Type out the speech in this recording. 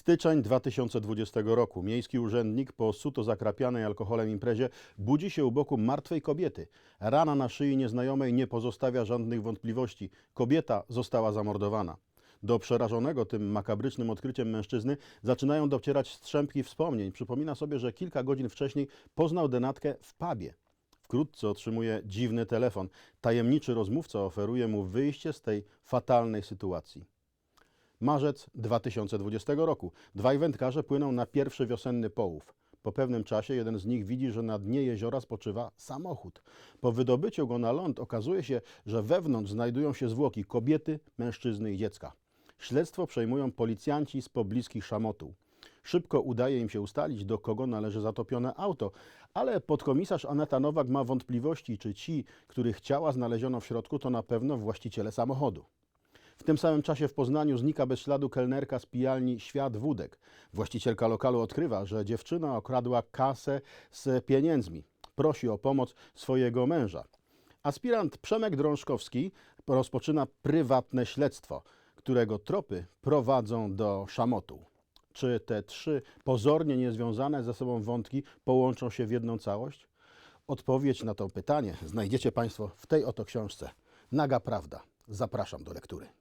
Styczeń 2020 roku. Miejski urzędnik po suto zakrapianej alkoholem imprezie budzi się u boku martwej kobiety. Rana na szyi nieznajomej nie pozostawia żadnych wątpliwości. Kobieta została zamordowana. Do przerażonego tym makabrycznym odkryciem mężczyzny zaczynają docierać strzępki wspomnień. Przypomina sobie, że kilka godzin wcześniej poznał denatkę w pubie. Wkrótce otrzymuje dziwny telefon. Tajemniczy rozmówca oferuje mu wyjście z tej fatalnej sytuacji. Marzec 2020 roku. Dwaj wędkarze płyną na pierwszy wiosenny połów. Po pewnym czasie jeden z nich widzi, że na dnie jeziora spoczywa samochód. Po wydobyciu go na ląd okazuje się, że wewnątrz znajdują się zwłoki kobiety, mężczyzny i dziecka. Śledztwo przejmują policjanci z pobliskich szamotuł. Szybko udaje im się ustalić, do kogo należy zatopione auto, ale podkomisarz Aneta Nowak ma wątpliwości, czy ci, których ciała znaleziono w środku, to na pewno właściciele samochodu. W tym samym czasie w Poznaniu znika bez śladu kelnerka z pijalni Świat Wódek. Właścicielka lokalu odkrywa, że dziewczyna okradła kasę z pieniędzmi. Prosi o pomoc swojego męża. Aspirant Przemek Drążkowski rozpoczyna prywatne śledztwo, którego tropy prowadzą do szamotu. Czy te trzy pozornie niezwiązane ze sobą wątki połączą się w jedną całość? Odpowiedź na to pytanie znajdziecie Państwo w tej oto książce. Naga Prawda. Zapraszam do lektury.